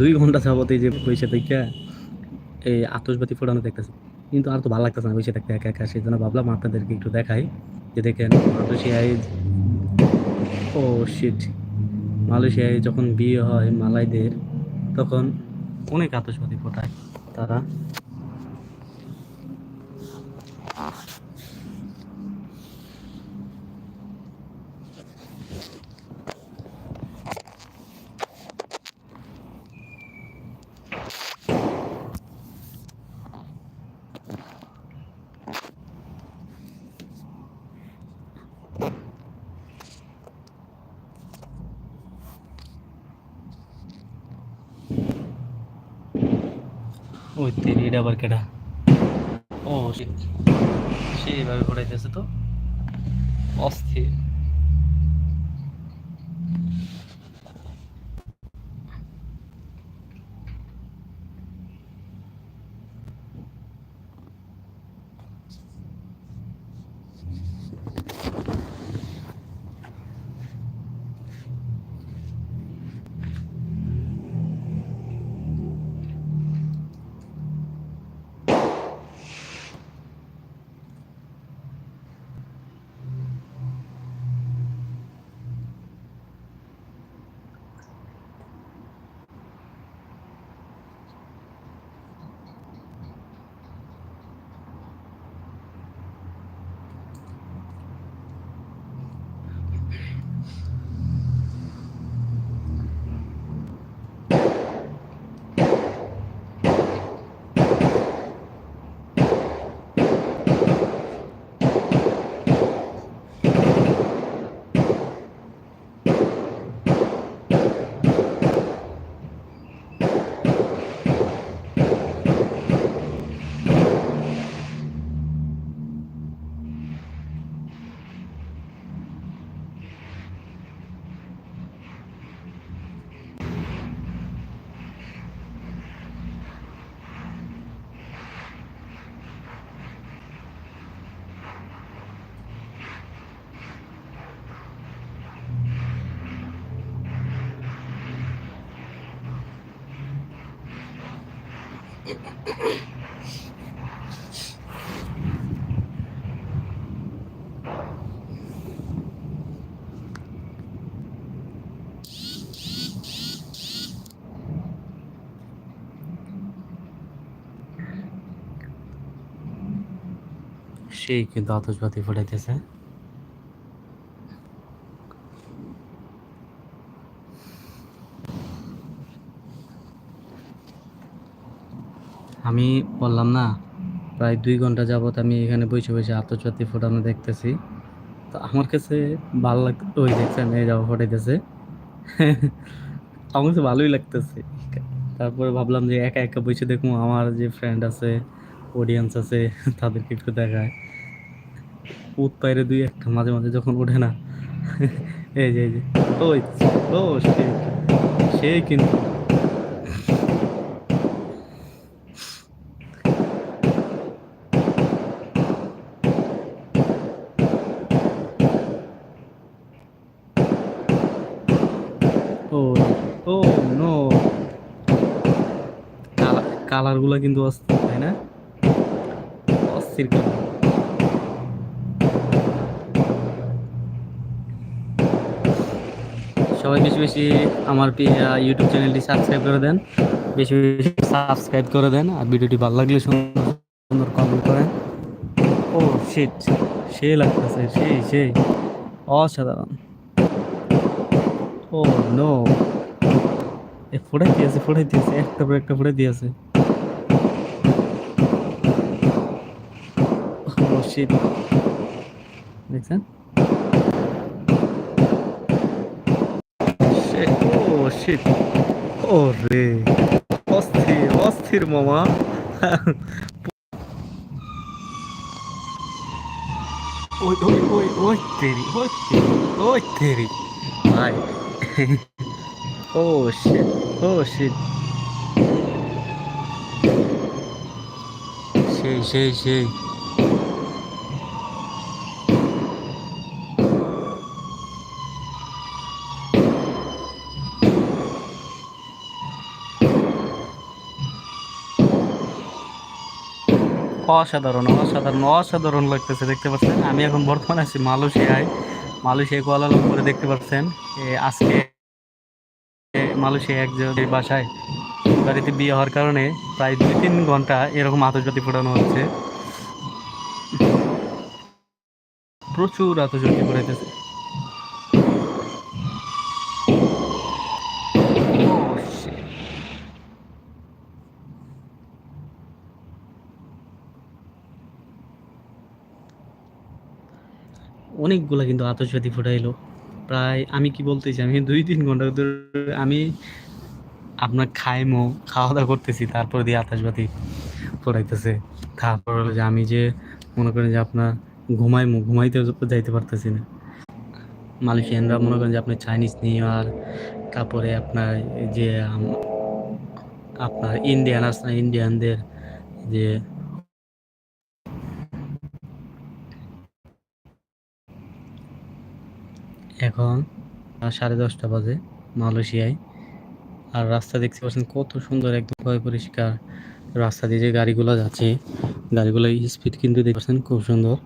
দুই ঘণ্টা যাবত এই যে বসে থেকে এই আতসবাতি ফোটানো দেখতেছে। কিন্তু আর তো ভালো লাগতেছে না বসে থাকতে একা একা সেই জন্য ভাবলাম আপনাদেরকে একটু দেখাই। যে দেখেন, মালয়েশিয়ায় ও শিট মালয়েশিয়ায় যখন বিয়ে হয় মালাইদের, তখন অনেক আতসবাতি ফোটায় তারা। তেরি এটা আবার কেটা ও সে এভাবে ঘোরাইতেছে তো? অস্থির। সেই কিন্তু আতসবাতি ফোটাইতেছে আমি বললাম, না, প্রায় দুই ঘণ্টা যাবত আমি এখানে বসে বসে আতসবাতি ফোটানো দেখতেছি। তো আমার কাছে ভালো লাগতো ওই দেখছেন, এই যাব ফোটাইতেছে আমার কাছে ভালোই লাগতেছে। তারপরে ভাবলাম যে একা একা বসে দেখব, আমার যে ফ্রেন্ড আছে অডিয়েন্স আছে, তাদেরকে একটু দেখায়। উত পাইরে দুই একটা, মাঝে মাঝে যখন ওঠে না, এই যে এই যে, ওই, ও সে কিন্তু ও ও নো কালারগুলা কিন্তু অস্থির, তাই না? অস্থির সবাই বেশি বেশি আমার ইউটিউব চ্যানেলটি সাবস্ক্রাইব করে দেন, বেশি বেশি সাবস্ক্রাইব করে দেন, আর ভিডিওটি ভালো লাগলে সুন্দর সুন্দর কমেন্ট করেন। ও শিট সে লাগতেছে সেই সেই অসাধারণ। ও নো এ, ফোটাই দিয়েছে ফোটাই দিয়েছে একটা পর একটা ফোটাই দিয়েছে। শিট দেখছেন? ও শিট ও রে অস্থির অস্থির মামা। ওই ওই ওই ওই তেরি ওই তেরি ওই তেরি। ভাই। ও শিট ও শিট সেই সেই সেই। অসাধারণ অসাধারণ অসাধারণ লাগতেছে, দেখতে পাচ্ছেন? আমি এখন বর্তমানে আছি মালয়েশিয়ায়। মালয়েশিয়া কুয়ালালামপুরে দেখতে পাচ্ছেন আজকে মালয়েশিয়া একজন বাসায় বাড়িতে বিয়ে হওয়ার কারণে প্রায় দুই তিন ঘণ্টা এরকম আতশবাতি ফোটানো হচ্ছে। প্রচুর আতশবাতি ফোটাইতেছে অনেকগুলো কিন্তু আতশবাতি ফুটাইলো। প্রায় আমি কি বলতেছি আমি দুই তিন ঘণ্টা ধরে আমি আপনার খাইমো খাওয়া দাওয়া করতেছি, তারপর দিয়ে আতশবাতি ফুটাইতেছে। তারপর হলো যে আমি যে মনে করেন যে আপনার ঘুমাইমো, ঘুমাইতে যাইতে পারতেছি না। মালয়েশিয়ানরা মনে করেন যে আপনার চাইনিজ নিউ ইয়ার তারপরে আপনার যে আপনার ইন্ডিয়ান না ইন্ডিয়ানদের যে এখন সাড়ে দশটা বাজে মালয়েশিয়ায়। আর রাস্তা দেখতে পাচ্ছেন কত সুন্দর একদম পয় পরিষ্কার রাস্তা দিয়ে যে গাড়িগুলো যাচ্ছে। গাড়িগুলো স্পিড কিন্তু দেখতে পাচ্ছেন খুব সুন্দর।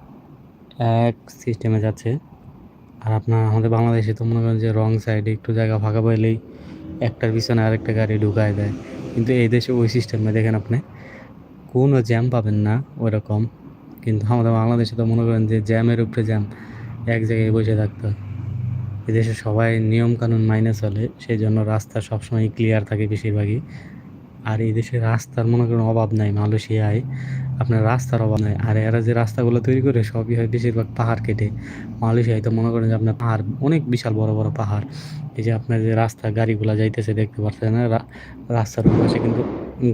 এক সিস্টেমে যাচ্ছে। আর আপনার আমাদের বাংলাদেশে তো মনে করেন যে রং সাইডে একটু জায়গা ফাঁকা পাইলেই একটার পিছনে আরেকটা গাড়ি ঢুকায় দেয়। কিন্তু এই দেশে ওই সিস্টেমে দেখেন আপনি, কোনো জ্যাম পাবেন না ওরকম কিন্তু আমাদের বাংলাদেশে তো মনে করেন যে জ্যামের উপরে জ্যাম এক জায়গায় বসে থাকতে হয়। এদেশে সবাই নিয়ম কানুন মাইনে চলে সেই জন্য রাস্তা সবসময় ক্লিয়ার থাকে বেশিরভাগই। আর এই দেশে রাস্তার মনে করেন অভাব নাই, মালয়েশিয়ায় আপনার রাস্তার অভাব নাই। আর এরা যে রাস্তাগুলো তৈরি করে, সবই হয় বেশিরভাগ পাহাড় কেটে। মালয়েশিয়ায় তো মনে করেন যে আপনার পাহাড় অনেক বিশাল বড় বড় পাহাড়। এই যে আপনার যে রাস্তা গাড়িগুলো যাইতেছে দেখতে পাচ্ছেন না রাস্তার পাশে কিন্তু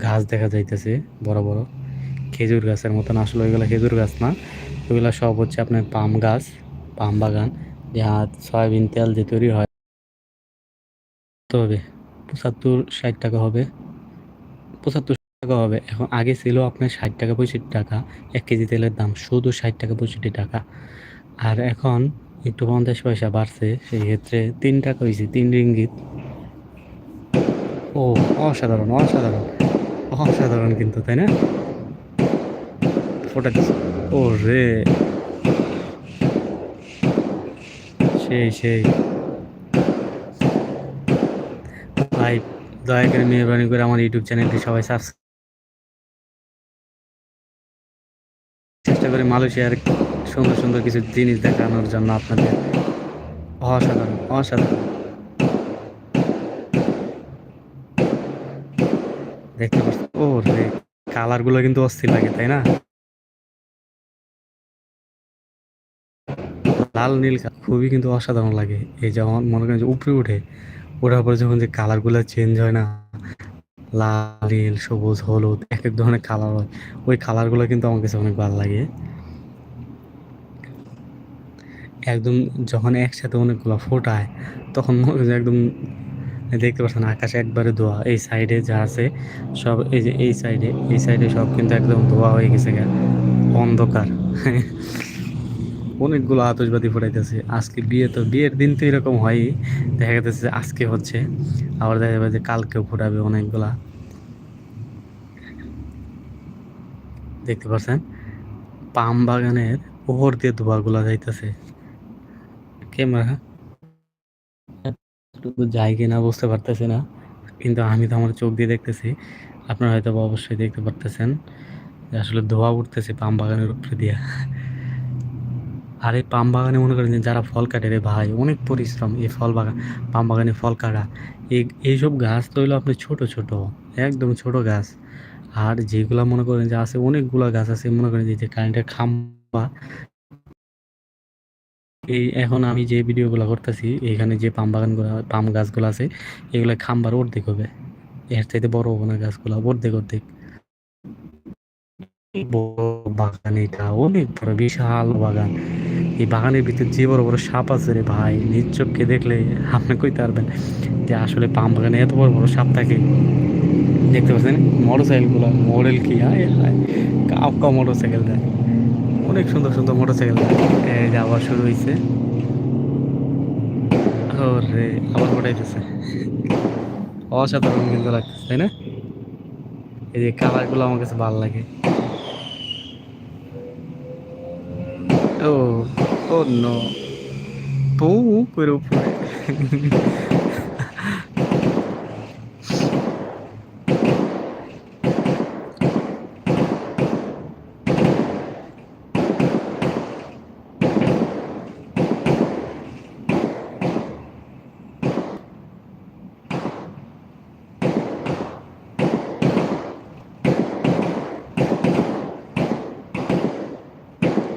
গাছ দেখা যাইতেছে, বড় বড়। খেজুর গাছের মতন, আসলে ওইগুলো খেজুর গাছ না। ওইগুলো সব হচ্ছে আপনার পাম গাছ, পাম বাগান। যা সয়াবিন, তেল যে তৈরি হয়, তো হবে। পঁচাত্তর ষাট টাকা হবে। পঁচাত্তর টাকা হবে। এখন আগে ছিল আপনার ষাট টাকা পঁয়ষট্টি টাকা। এক কেজি তেলের দাম শুধু ষাট টাকা পঁয়ষট্টি টাকা। আর এখন একটু পঞ্চাশ পয়সা বাড়ছে, সেই ক্ষেত্রে তিন টাকা হয়েছে তিন রিঙ্গিত। ও, অসাধারণ অসাধারণ। অসাধারণ কিন্তু, তাই না? দিচ্ছে ও রে সেই সেই। ভাই, দয়া করে মেহরবানি করে আমার ইউটিউব চ্যানেলটি সবাই সাবস্ক্রাইব চেষ্টা মালয়েশিয়ার সুন্দর সুন্দর কিছু জিনিস দেখানোর জন্য আপনাদের অসাধারণ অসাধারণ। দেখতে পাচ্ছি? ও রে কালারগুলো কিন্তু অস্থির লাগে, তাই না? লাল, নীল খুবই কিন্তু অসাধারণ লাগে। এই যেমন মনে করেন যে উপরে উঠে, ওঠার পরে যখন যে কালারগুলো চেঞ্জ হয় না, লাল, নীল, সবুজ, হলুদ, এক এক ধরনের কালার হয়, ওই কালারগুলো কিন্তু আমার কাছে অনেক ভালো লাগে। একদম যখন একসাথে অনেকগুলো ফোটায়, তখন যে একদম দেখতে পাচ্ছেন আকাশে একবারে ধোয়া। এই সাইডে যা আছে, সব এই যে এই সাইডে এই সাইডে সব কিন্তু একদম ধোয়া হয়ে গেছে অন্ধকার। অনেকগুলো আতশবাজি ফোটাইতেছে। আজকে বিয়ে তো, বিয়ের দিন তো এরকম হয়ই দেখা যাচ্ছে আজকে হচ্ছে। আবার দেখা যাবে যে কালকেও ফোটাবে অনেকগুলা। দেখতে পাচ্ছেন পাম বাগানের উপর দিয়ে ধোয়াগুলা যাইতেছে। ক্যামেরা? যাই কিনা বুঝতে পারতেছি না। কিন্তু আমি তো আমার চোখ দিয়ে দেখতেছি। আপনারা হয়তো অবশ্যই দেখতে পারতেছেন আসলে ধোয়া উঠতেছে পাম বাগানের উপরে দিয়া। আর এই পাম বাগানে মনে করেন যারা ফল কাটে রে ভাই, অনেক পরিশ্রম এই ফল বাগান, পাম বাগানে ফল কাটা। এই, এইসব গাছ তো হইল আপনি ছোট ছোট, একদম ছোট গাছ। আর যেগুলা মনে করেন যে আছে, অনেকগুলা গাছ আছে, মনে করেন যে যে কারেন্টের খাম্বা। এই এখন আমি যে ভিডিওগুলো করতেছি, এখানে যে পাম বাগানগুলো, পাম গাছগুলো আছে, এগুলো খাম্বার অর্ধেক হবে। এর চাইতে বড় হবে না গাছগুলো, অর্ধেক অর্ধেক। বড় বাগান এটা, অনেক বড়, বিশাল বাগান। এই বাগানের ভিতর যে বড় বড় সাপ আছে রে ভাই, নিজ চোখকে দেখলে আপনি কইতে পারবেন যে আসলে পাম বাগানে এত বড় বড় সাপ থাকে। দেখতে পাচ্ছেন? মোটর সাইকেলগুলো মডেল কি? হায় হায় কাপ মোটর সাইকেল দেয়। অনেক সুন্দর সুন্দর মোটর সাইকেল দেয়। এই যে আবার শুরু হয়েছে ওরে, আবার ফোটাইতেছে অসাধারণ কিন্তু লাগতেছে, তাই না? এই যে কালারগুলো আমার কাছে ভালো লাগে। ও ও নো পু উপরে উপরে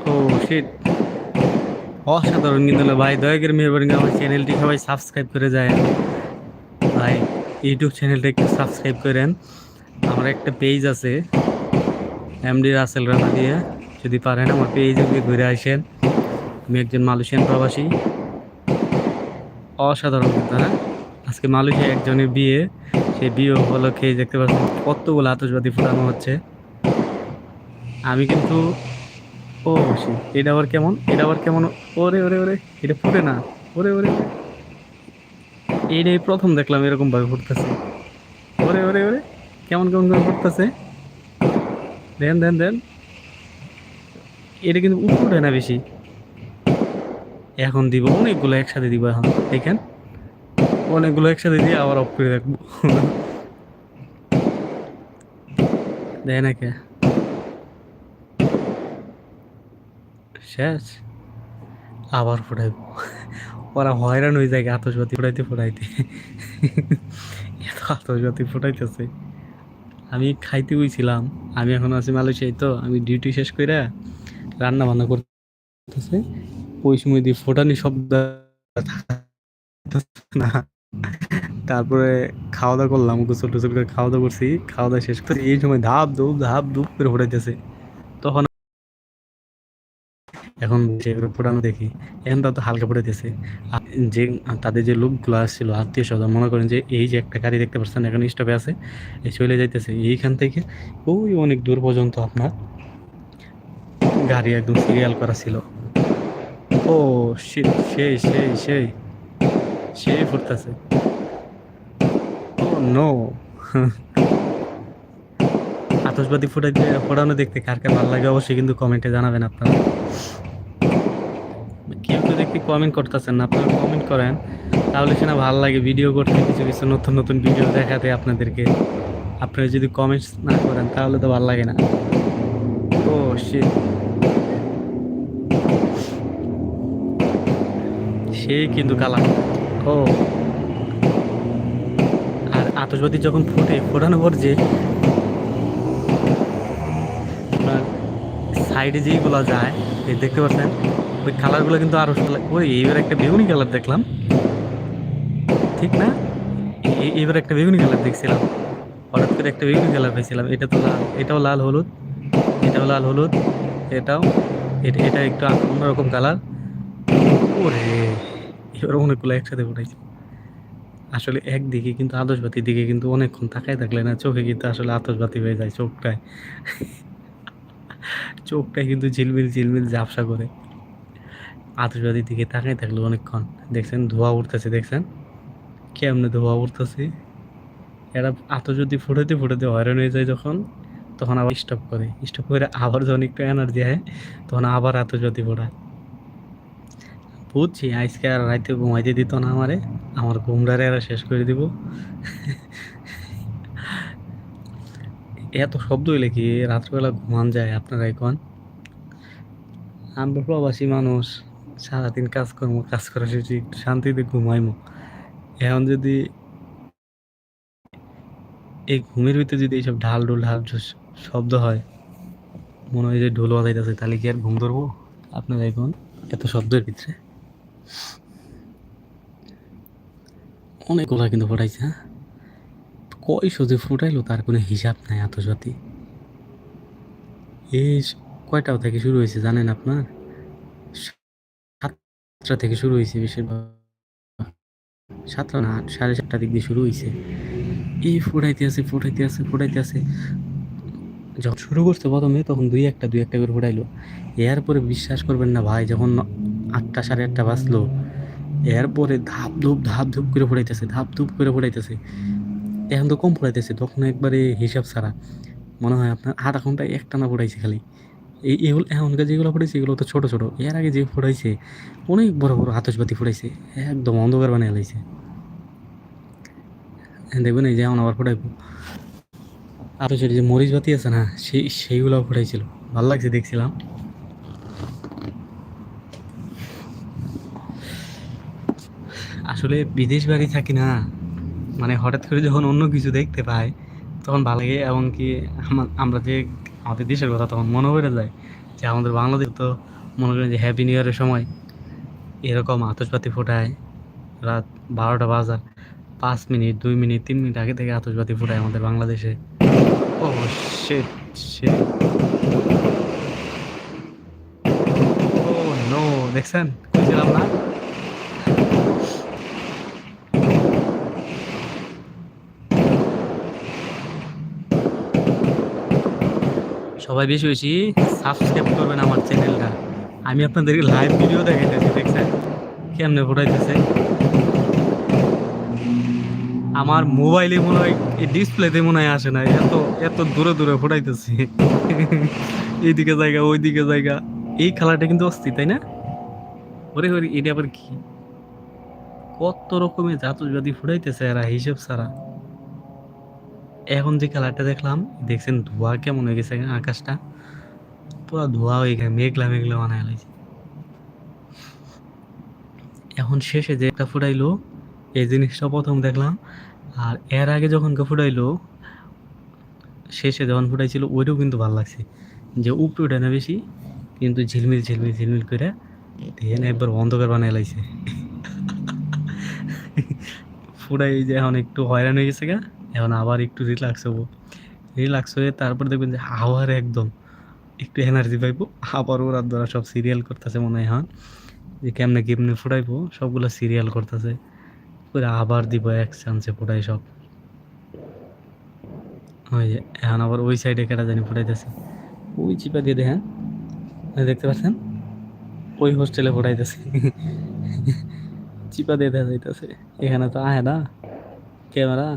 ও শিট অসাধারণ কিন্তু ভাই, দয়া করে মেহরবানি আমার চ্যানেলটি সবাই সাবস্ক্রাইব করে যায়। ভাই ইউটিউব চ্যানেলটা একটু সাবস্ক্রাইব করেন। আমার একটা পেজ আছে এমডি রাসেল রানা দিয়ে। যদি পারেন আমার পেজে গিয়ে ঘুরে আসেন। আমি একজন মালয়েশিয়ান প্রবাসী। অসাধারণ কিন্তু না আজকে মালয়েশিয়া একজনের বিয়ে। সেই বিয়ে উপলক্ষে দেখতে পাচ্ছেন কতগুলো আতসবাতি ফোটানো হচ্ছে। আমি কিন্তু ও, এটা আবার কেমন? এটা আবার কেমন? ওরে ওরে ওরে, এটা ফুটে না। ওরে ওরে। এইটাই প্রথম দেখলাম এরকম ভাবে ফুটতেছে। ওরে ওরে ওরে, কেমন কেমন করে ফুটতেছে? দেন দেন দেন। এটা কিন্তু উঠে না বেশি। এখন দিব, অনেকগুলো একসাথে দিব এখন। দেখেন, অনেকগুলো একসাথে দিয়ে আবার অফ করে রাখব। দেয় না কে শেষ। আবার ফোটাইব। ওরা হয়রান হয়ে যায় আতসবাতি ফোটাইতে ফোটাইতে। এত আতসবাতি ফোটাইতেছে। আমি খাইতে হইছিলাম। আমি এখন আছি মালয়েশিয়ায়, তো আমি ডিউটি শেষ করে রান্না বান্না করতেছে। ওই সময় দিয়ে ফোটানি শব্দ না। তারপরে খাওয়া দাওয়া করলাম গোসল টোসল করে খাওয়া দাওয়া করছি। খাওয়া দাওয়া শেষ করে এই সময় ধাপ ধুপ ধাপ ধুপ করে ফোটাইতেছে। এখন যেগুলো ফোটানো দেখি, এখন তো হালকা ফোটাইতেছে আর যে, তাদের যে লোকগুলো আসছিল, আত্মীয় স্বজন, মনে করেন যে এই যে একটা গাড়ি দেখতে পাচ্ছেন, এখন স্টপে আছে, এই চলে যাইতেছে। এইখান থেকে ওই অনেক দূর পর্যন্ত আপনার গাড়ি একদম সিরিয়াল করা ছিল। ও সেই সেই সেই সেই ফুটতেছে। ও নো আতসবাতি ফুটাইতে, ফোটানো দেখতে কার কার ভালো লাগে অবশ্যই কিন্তু কমেন্টে জানাবেন আপনারা। দেখতে কমেন্ট করতেছেন না, আপনারা কমেন্ট করেন, তাহলে সেটা ভালো লাগে। ভিডিও করতে, কিছু কিছু নতুন নতুন ভিডিও দেখাতে আপনাদেরকে। আপনারা যদি কমেন্টস না করেন, তাহলে তো ভালো লাগে না। ও সে সেই কিন্তু কালার ও। আর আতসবাতি যখন ফুটে, ফোটানোর পর যে সাইডে যেইগুলো যায় দেখতে পাচ্ছেন? ওই কালারগুলো কিন্তু আরও সুন্দর ওই, এইবার একটা বেগুনি কালার দেখলাম। ঠিক না? এ- এইবার একটা বেগুনি কালার দেখছিলাম। হঠাৎ করে একটা বেগুনি কালার পেয়েছিলাম এটা তো লাল, এটাও লাল হলুদ, এটাও লাল হলুদ, এটাও, এটা এটা একটু অন্যরকম কালার। ওরে, এবার অনেকগুলো একসাথে ফুটাইছে আসলে একদিকে কিন্তু আতসবাতির দিকে কিন্তু অনেকক্ষণ তাকায় থাকলে না চোখে কিন্তু আসলে আতসবাতি হয়ে যায়, চোখটায়। চোখটায় কিন্তু ঝিলমিল ঝিলমিল ঝাপসা করে। আতসবাতির দিকে তাকাই থাকল অনেকক্ষণ। দেখছেন ধোয়া উঠতেছে, দেখছেন? কেমনে ধোয়া উঠতেছে? এরা আতসবাতি ফুটাতে ফুটাতে হয়রান হয়ে যায় যখন, তখন আবার স্টপ করে। স্টপ করে আবার যখন একটু এনার্জি হয় তখন আবার আতসবাতি ফোটায় বুঝছি, আজকে আর রাইতে ঘুমাইতে দিত না আমারে। আমার ঘুমটারে এরা শেষ করে দিব। এত শব্দ হইলে কি রাত্রবেলা ঘুমান যায় আপনারা এখন? আমরা প্রবাসী মানুষ। সারাদিন কাজ করব কাজ করা শেষে একটু শান্তিতে ঘুমাইমো। এখন যদি এই ঘুমের ভিতরে যদি এইসব ঢাল ঢোল, ঢাল শব্দ হয়, মনে হয় যে ঢোল বাজাইতেছে, তাহলে কি আর ঘুম ধরবো? আপনার এখন এত শব্দের ভিতরে। অনেকগুলা কিন্তু ফোটাইছে হ্যাঁ? কয় যে ফুটাইলো, তার কোনো হিসাব নাই আতসবাতি এই স- কয়টাও থেকে শুরু হয়েছে, জানেন আপনার? সাতটা থেকে শুরু হয়েছে বেশিরভাগ। সাতটা না, সাড়ে সাতটা দিক দিয়ে শুরু হয়েছে এই ফুটাইতে আছে ফুটাইতে আছে ফুটাইতে আছে। যখন শুরু করছে প্রথমে, তখন দুই একটা দুই একটা করে ফুটাইলো। এরপরে বিশ্বাস করবেন না ভাই, যখন আটটা, সাড়ে আটটা বাজলো, এরপরে ধাপ ধুপ ধাপ ধুপ করে ফুটাইতেছে, ধাপ ধুপ করে ফুটাইতেছে। এখন তো কম ফুটাইতেছে তখন একবারে হিসাব ছাড়া। মনে হয় আপনার আধা ঘন্টায় একটা না ফুটাইছে খালি। এই এগুলো এখনকার যেগুলো ফুটাইছে, এগুলো তো ছোট ছোট। এর আগে যে ফুটাইছে, অনেক বড় বড় আতসবাতি ফুটাইছে। একদম অন্ধকার বানিয়ে লাইছে। দেখবেন এই যে এখন আবার ফুটাইব। আতসবাতি যে মরিচ বাতি আছে না, সেই সেইগুলো ফুটাইছিল। ভালো লাগছে দেখছিলাম। আসলে বিদেশ বাড়ি থাকি না মানে হঠাৎ করে যখন অন্য কিছু দেখতে পাই, তখন ভালো লাগে। এমনকি আমা- আমরা যে আমাদের দেশের কথা তখন মনে পড়ে যায় যে আমাদের বাংলাদেশ তো মনে করেন যে হ্যাপি নিউ ইয়ারের সময় এরকম আতসবাতি ফোটায়, রাত বারোটা বাজার, পাঁচ মিনিট, দুই মিনিট, তিন মিনিট আগে থেকে আতসবাতি ফোটায় আমাদের বাংলাদেশে। ও শিট শিট ও দেখছেন? কইছিলাম না। সবাই বেশি বেশি সাবস্ক্রাইব করবেন আমার চ্যানেলটা আমি আপনাদেরকে লাইভ ভিডিও দেখাইতেছি, দেখছেন? কেমনে ফোটাইতেছে? আমার মোবাইলে মনে হয়, এই ডিসপ্লেতে মনে হয় আসে না, এত এত দূরে দূরে ফোটাইতেছে। এইদিকে জায়গা, ওইদিকে জায়গা। এই খেলাটা কিন্তু অস্থির, তাই না? ওরে ওরে, এটা আবার কি? কত রকমের জাতি ফুটাইতেছে এরা, হিসেব ছাড়া। এখন যে কালারটা দেখলাম, দেখছেন ধোয়া কেমন হয়ে গেছে আকাশটা? পুরো ধোয়া হয়ে গেছে, মেঘলা মেঘলা বানায় লাগছে এখন শেষে যে একটা ফুটাইলো, এই জিনিসটা প্রথম দেখলাম। আর এর আগে যখন ফুটাইলো, শেষে যখন ফুটাইছিল, ওইটাও কিন্তু ভালো লাগছে। যে উপরে ওঠে না বেশি, কিন্তু ঝিলমিল ঝিলমিল ঝিলমিল করে দেখেন একবার অন্ধকার বানায় লাগছে ফুটাই যে এখন একটু হয়রান হয়ে গেছে গা। এখন আবার একটু রিল্যাক্স হব। রিল্যাক্স হয়ে তারপর দেখবেন যে হাওয়ার একদম একটু এনার্জি পাইবো। আবার ওরা দ্বারা সব সিরিয়াল করতেছে মনে হয় যে কেমনে কেমনে ফুটাইবো, সবগুলো সিরিয়াল করতেছে। করে আবার দিব এক চান্সে ফুটাই সব। ওই যে, এখন আবার ওই সাইডে কেটা জানি ফুটাইতেছে। ওই চিপা দিয়ে দেখেন। দেখতে পাচ্ছেন? ওই হোস্টেলে ফুটাইতেছে। চিপা দিয়ে দেখা যাইতেছে। এখানে তো আহে না। ক্যামেরা।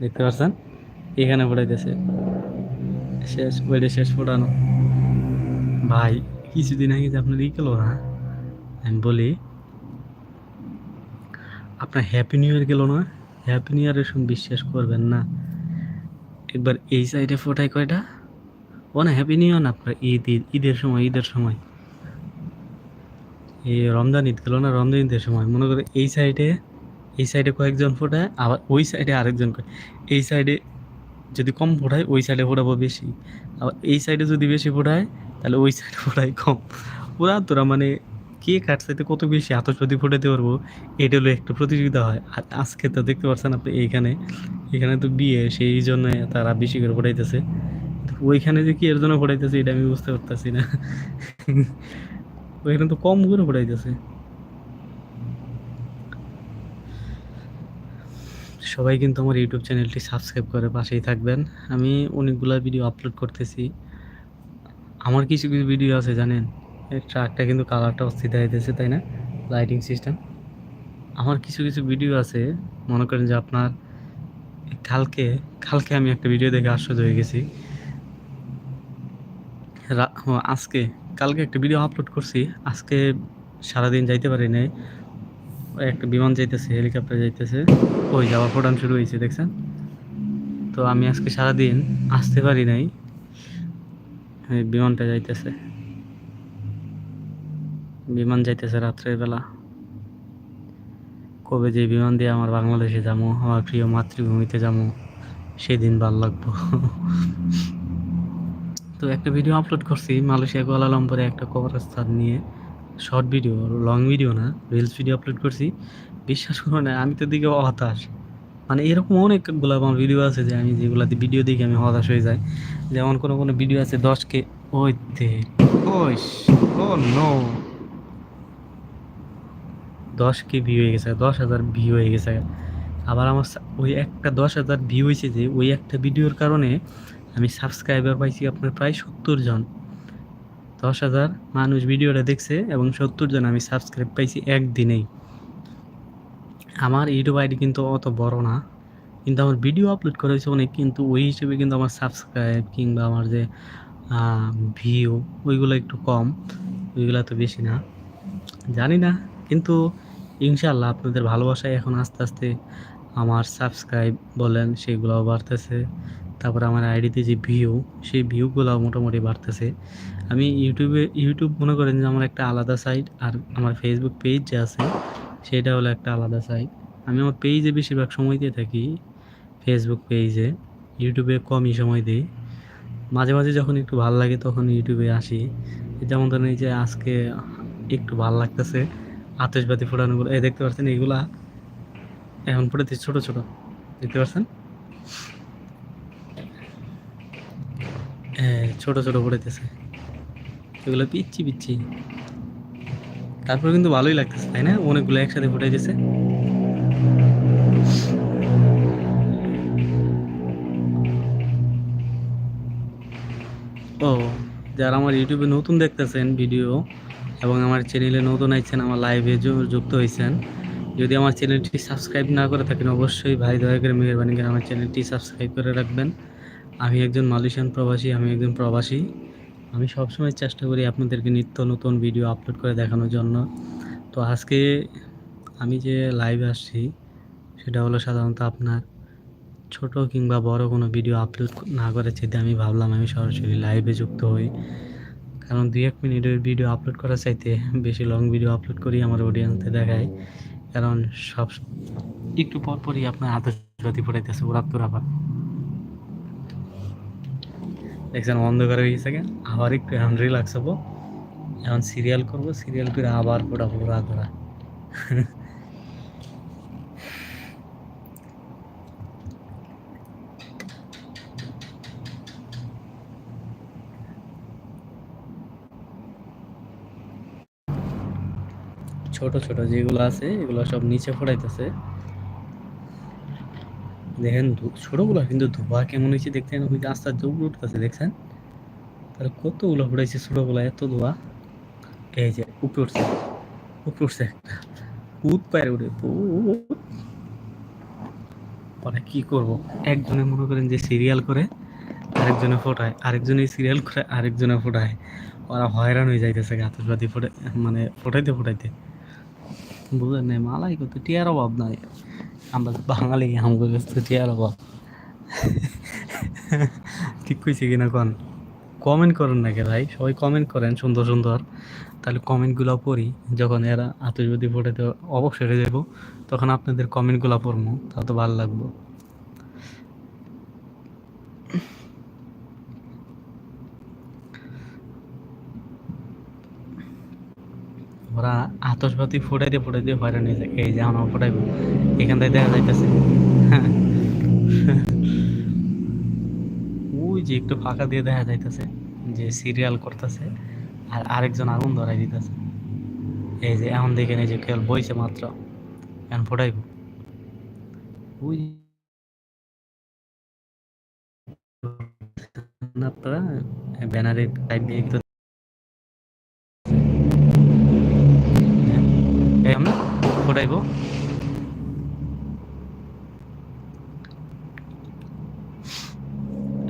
দেখতে পাচ্ছেন এখানে ফুটাইতেছে শেষ ওইটা শেষ ফোটানো ভাই, কিছুদিন আগে যে আপনার ই গেল না, আমি বলি, আপনার হ্যাপি নিউ ইয়ার গেল না? হ্যাপি নিউ ইয়ারের সঙ্গে বিশ্বাস করবেন না। একবার এই সাইডে ফোটাই কয়টা? ও না হ্যাপি নিউ ইয়ার না আপনার ঈদ ঈদ, ঈদের সময় ঈদের সময়। এই রমজান ঈদ গেল না রমজান ঈদের সময়, মনে করে এই সাইডে এই সাইডে কয়েকজন ফোটায়, আবার ওই সাইডে আরেকজন এই সাইডে যদি কম ফোটায়, ওই সাইডে ফোটাবো বেশি। আবার এই সাইডে যদি বেশি ফোটায়, তাহলে ওই সাইডে ফোটায় কম। ওরা তোরা মানে কে কার সাইডে কত বেশি আতসবাজি ফোটাতে পারব, এটা হলো একটা প্রতিযোগিতা হয়। আর আজকে তো দেখতে পাচ্ছেন আপনি এইখানে এখানে তো বিয়ে, সেই জন্য তারা বেশি করে ফোটাইতেছে। ওইখানে যে কি এর জন্য ফোটাইতেছে, এটা আমি বুঝতে পারতেছি না। ওইখানে তো কম করে ফোটাইতেছে সবাই কিন্তু আমার ইউটিউব চ্যানেলটি সাবস্ক্রাইব করে পাশেই থাকবেন। আমি অনেকগুলো ভিডিও আপলোড করতেছি। আমার কিছু কিছু ভিডিও আছে, জানেন? ট্রাকটা কিন্তু কালারটা অস্থির হইতেছে তাই না? লাইটিং সিস্টেম আমার কিছু কিছু ভিডিও আছে, মনে করেন যে আপনার কালকে কালকে আমি একটা ভিডিও দেখে আশ্চর্য হয়ে গেছি। আজকে কালকে একটা ভিডিও আপলোড করছি। আজকে সারাদিন যাইতে পারি নাই। একটা বিমান যাইতেছে হেলিকপ্টার যাইতেছে। ওই যাওয়ার ফোটান শুরু হয়েছে, দেখছেন? তো আমি আজকে সারাদিন আসতে পারি নাই। বিমানটা যাইতেছে। বিমান যাইতেছে রাত্রের বেলা। কবে যে বিমান দিয়ে আমার বাংলাদেশে যাব, আমার প্রিয় মাতৃভূমিতে যাব, সেদিন ভালো লাগবো। তো একটা ভিডিও আপলোড করছি, মালয়েশিয়া কুয়ালালামপুরে একটা কবরস্থান নিয়ে। শর্ট ভিডিও লং ভিডিও না রিলস ভিডিও আপলোড করছি। বিশ্বাস করো না, আমি তো দিকে হতাশ। মানে এরকম অনেকগুলো আমার ভিডিও আছে যে আমি যেগুলাতে ভিডিও দেখে আমি হতাশ হয়ে যাই। যেমন কোনো কোনো ভিডিও আছে দশকে, ওই তে ওই দশ কে ভিউ হয়ে গেছে, দশ হাজার ভিউ হয়ে গেছে। আবার আমার ওই একটা দশ হাজার ভিউ হয়েছে যে, ওই একটা ভিডিওর কারণে আমি সাবস্ক্রাইবার পাইছি আপনার প্রায় সত্তর জন। দশ হাজার মানুষ ভিডিওটা দেখছে এবং সত্তর জন আমি সাবস্ক্রাইব পাইছি একদিনেই। আমার ইউটিউব আইডি কিন্তু অত বড় না, কিন্তু আমার ভিডিও আপলোড করা হয়েছে অনেক, কিন্তু ওই হিসেবে কিন্তু আমার সাবস্ক্রাইব কিংবা আমার যে ভিউ ওইগুলো একটু কম, ওইগুলো তো বেশি না। জানি না, কিন্তু ইনশাল্লাহ আপনাদের ভালোবাসায় এখন আস্তে আস্তে আমার সাবস্ক্রাইব বলেন সেগুলোও বাড়তেছে। তারপরে আমার আইডিতে যে ভিউ সেই ভিউগুলো মোটামুটি বাড়তেছে। আমি ইউটিউবে ইউটিউব মনে করেন যে আমার একটা আলাদা সাইট আর আমার ফেসবুক পেজ যে আছে, সেটা হলো একটা আলাদা সাইট আমি আমার পেজে বেশিরভাগ সময় দিয়ে থাকি ফেসবুক পেজে ইউটিউবে কমই সময় দিই। মাঝে মাঝে যখন একটু ভালো লাগে তখন ইউটিউবে আসি। যেমন ধরেন এই যে আজকে একটু ভালো লাগতেছে আতশবাতি ফোটানোগুলো এই দেখতে পাচ্ছেন এগুলা এখন ফুটেছে ছোট ছোট। দেখতে পাচ্ছেন হ্যাঁ ছোট ছোট ফুটেছে এগুলো পিচ্ছি পিচ্ছি। তারপর কিন্তু ভালোই লাগতেছে, তাই না? অনেকগুলো একসাথে ফুটাই দিছে ও, যারা আমার ইউটিউবে নতুন দেখতেছেন ভিডিও এবং আমার চ্যানেলে নতুন আইছেন, আমার লাইভে যুক্ত হয়েছেন যদি আমার চ্যানেলটি সাবস্ক্রাইব না করে থাকেন, অবশ্যই ভাই দয়া করে মেহরবানি করে আমার চ্যানেলটি সাবস্ক্রাইব করে রাখবেন। আমি একজন মালয়েশিয়ান প্রবাসী, আমি একজন প্রবাসী। আমি সবসময় চেষ্টা করি আপনাদেরকে নিত্য নতুন ভিডিও আপলোড করে দেখানোর জন্য। তো আজকে আমি যে লাইভে আসছি, সেটা হলো সাধারণত আপনার ছোট কিংবা বড় কোনো ভিডিও আপলোড না করে চাইতে আমি ভাবলাম আমি সরাসরি লাইভে যুক্ত হই। কারণ দুই এক মিনিটের ভিডিও আপলোড করার চাইতে বেশি লং ভিডিও আপলোড করি আমার অডিয়েন্সে দেখায়। কারণ সব একটু পর পরই আপনার আতশবাতি পড়াইতেছে ওরা তোরা দেখছেন অন্ধকার হয়ে গেছে আবার একটু এখন রিল্যাক্স হব। এখন সিরিয়াল করব সিরিয়াল করে আবার ফোটাবো রাত ওরা ছোট ছোট যেগুলো আছে, এগুলো সব নিচে ফোটাইতেছে দেখেন ছোটগুলো কিন্তু ধোয়া কেমন হয়েছে দেখছেন ওই আস্তে আস্তে উঠতেছে, দেখছেন? তাহলে কতগুলো ফুটাইছে ছোটগুলো, এত ধোয়া? এই যে উপরে উঠছে উপরে উঠছে একটা। উত পায়ের উঠে পরে কি করব? একজনে মনে করেন যে সিরিয়াল করে, আরেকজনে ফোটায়, আরেকজনে সিরিয়াল করে, আরেকজনে ফোটায়। ওরা হয়রান হয়ে যাইতেছে আতসবাদি ফোটে মানে ফোটাইতে ফোটাইতে। বুঝলেন নাই? মালাই করতে টিয়ার অভাব নাই। আমরা বাঙালি আমাদের কাছে টিয়ার অভাব ঠিক কইছি কিনা কন? কমেন্ট করেন নাকি ভাই, সবাই কমেন্ট করেন, সুন্দর সুন্দর। তাহলে কমেন্টগুলো পড়ি, যখন এরা আতসবাদি ফোটাতে অবসরে যাব তখন আপনাদের কমেন্টগুলো পড়ব তা তো ভালো লাগবো। ওরা আতসবাতি ফুটাইতে ফুটাইতে হয়রান হয়ে যায়। এই যে আমার ফুটাইব এখান থেকে দেখা যাইতেছে। ওই যে একটু ফাঁকা দিয়ে দেখা যাইতেছে যে সিরিয়াল করতেছে আর আরেকজন আগুন ধরাই দিতেছে। এই যে এখন দেখেন এই যে কেবল বইছে মাত্র। এখন ফুটাইব। ওই আপনারা ব্যানারে টাইপ দিয়ে আমরা ফোটাইব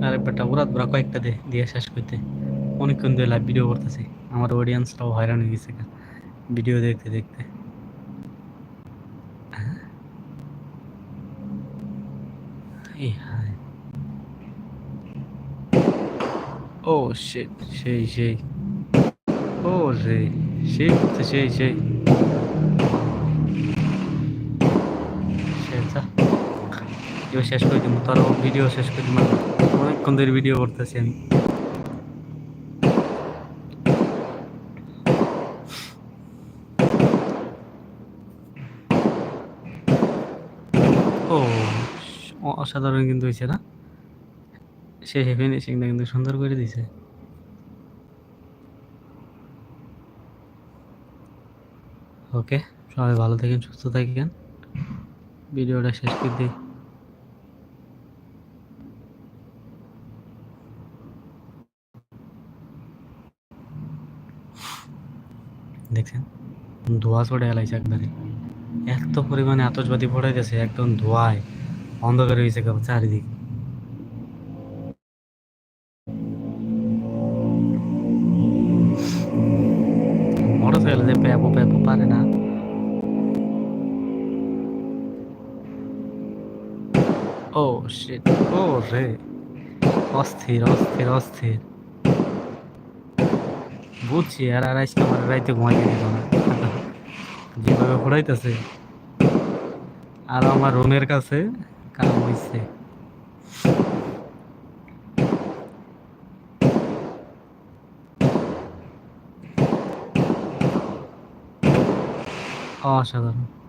আর ব্যাটা ওরা ওরা কয়েকটা দে, দিয়ে শেষ করতে। অনেকক্ষণ ধরে লাইভ ভিডিও করতেছে। আমার অডিয়েন্সরাও হয়রান হয়ে গেছে ভিডিও দেখতে দেখতে। ও শিট সেই সেই। ও, সেই। করতে সেই সেই। ভিডিও শেষ করে দিব, তারও ভিডিও শেষ করে দিব। অনেকক্ষণ ধরে ভিডিও করতেছি আমি। ও অসাধারণ কিন্তু হয়েছে না? শেষে ফিনিশিংটা কিন্তু সুন্দর করে দিছে। ওকে, সবাই ভালো থাকেন, সুস্থ থাকেন। ভিডিওটা শেষ করে দিই। দেখছেন? ধোঁয়া ছড়ে এলাইছে একবারে। এত পরিমাণে আতসবাতি গেছে একদম ধোঁয়ায়। অন্ধকার হয়েছে চারিদিক। পারে না। ও ও রে। অস্থির অস্থির অস্থির। বুঝছি, আর আর আজকে আমার রাইতে ঘুমাইতে দিত না। যেভাবে ঘোরাইতেছে। আর আমার রুমের কাছে কাম হইছে। অসাধারণ।